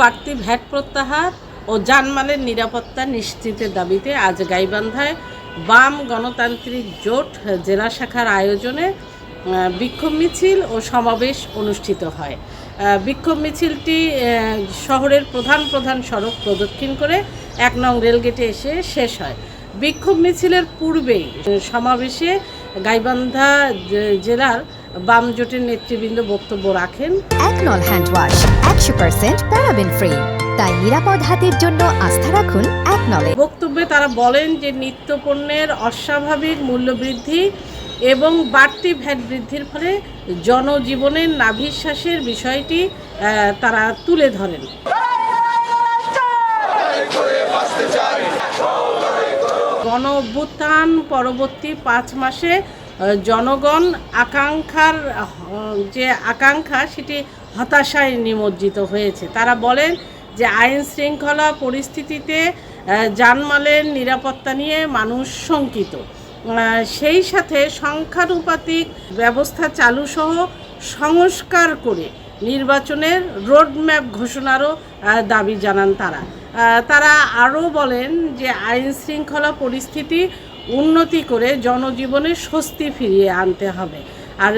বাড়তি ভ্যাট প্রত্যাহার ও জানমালের নিরাপত্তা নিশ্চিতের দাবিতে আজ গাইবান্ধায় বাম গণতান্ত্রিক জোট জেলা শাখার আয়োজনে বিক্ষোভ মিছিল ও সমাবেশ অনুষ্ঠিত হয়। বিক্ষোভ মিছিলটি শহরের প্রধান প্রধান সড়ক প্রদক্ষিণ করে এক নং রেলগেটে এসে শেষ হয়। বিক্ষোভ মিছিলের পূর্বেই সমাবেশে গাইবান্ধা জেলার বাম জোটের নেতৃবৃন্দ বক্তব্য রাখেন। একনল হ্যান্ড ওয়াশ একশো পার্সেন্ট প্যারাবেন ফ্রি তাই নিরাপদ হাতের জন্য আস্থা রাখুন একনলে বক্তব্যে তারা বলেন যে নিত্যপণ্যের অস্বাভাবিক মূল্যবৃদ্ধি এবং বাড়তি ভ্যাট বৃদ্ধির ফলে জনজীবনের নাভিশ্বাসের বিষয়টি তারা তুলে ধরেন। গণ অভ্যুত্থান পরবর্তী পাঁচ মাসে জনগণ আকাঙ্ক্ষার যে আকাঙ্ক্ষা, সেটি হতাশায় নিমজ্জিত হয়েছে। তারা বলেন যে আইন শৃঙ্খলা পরিস্থিতিতে জানমালের নিরাপত্তা নিয়ে মানুষ শঙ্কিত। সেই সাথে সংখ্যানুপাতিক ব্যবস্থা চালুসহ সংস্কার করে নির্বাচনের রোডম্যাপ ঘোষণারও দাবি জানান তারা। তারা আরও বলেন যে আইন শৃঙ্খলা পরিস্থিতি উন্নতি করে জনজীবনে স্বস্তি ফিরিয়ে আনতে হবে। আর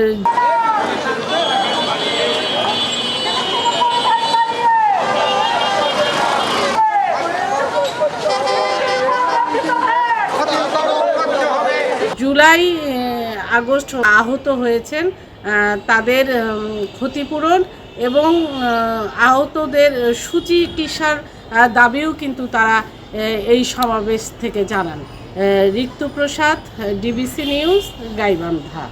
জুলাই আগস্ট আহত হয়েছেন তাদের ক্ষতিপূরণ এবং আহতদের সুচিকিৎসার টিসার দাবিও কিন্তু তারা এই সমাবেশ থেকে জানান। Rituprasad, DBC news, Gaibandha.